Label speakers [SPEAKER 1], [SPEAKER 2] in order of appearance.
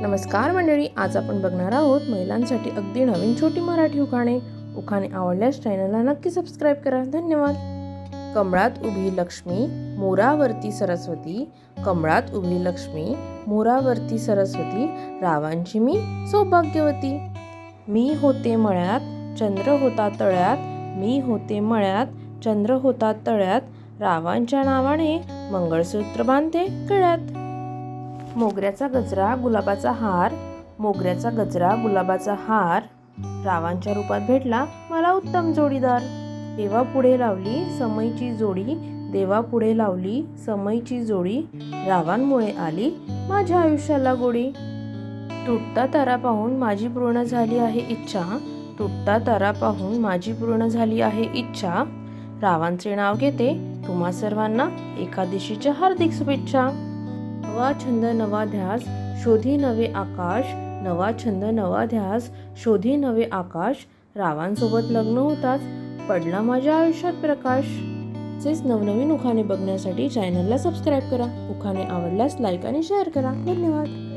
[SPEAKER 1] नमस्कार मंडळी आज आपण बघणार आहोत महिलांसाठी अगदी नवीन छोटी मराठी उखाणे. उखाणे आवडल्यास चॅनलला नक्की सबस्क्राईब करा. धन्यवाद. कमळात उभी लक्ष्मी मोरावरती सरस्वती. कमळात उभी लक्ष्मी मोरावरती सरस्वती. रावांची मी सौभाग्यवती. मी होते मळ्यात चंद्र होता तळ्यात. मी होते मळ्यात चंद्र होता तळ्यात. रावांच्या नावाने मंगळसूत्र बांधते गळ्यात. मोगऱ्याचा गजरा गुलाबाचा हार. मोगऱ्याचा गजरा गुलाबाचा हार. रावांच्या रूपात भेटला मला उत्तम जोडीदार. देवा पुढे लावली समईची जोडी. देवा पुढे लावली समईची जोडी. रावांमुळे आली माझ्या आयुष्याला गोडी. तुटता तारा पाहून माझी पूर्ण झाली आहे इच्छा. तुटता तारा पाहून माझी पूर्ण झाली आहे इच्छा. रावांचे नाव घेते तुम्हा सर्वांना एकादशीच्या हार्दिक शुभेच्छा. नवा छंद नवा ध्यास शोधी नवे आकाश नवा छंद नवा ध्यास शोधी नवे आकाश रावांसोबत लग्न होताच पडला माझ्या आयुष्यात प्रकाश. तसेच नवनवीन उखाणे बघण्यासाठी चॅनलला सबस्क्राईब करा. उखाणे आवडल्यास लाईक आणि शेअर करा. धन्यवाद.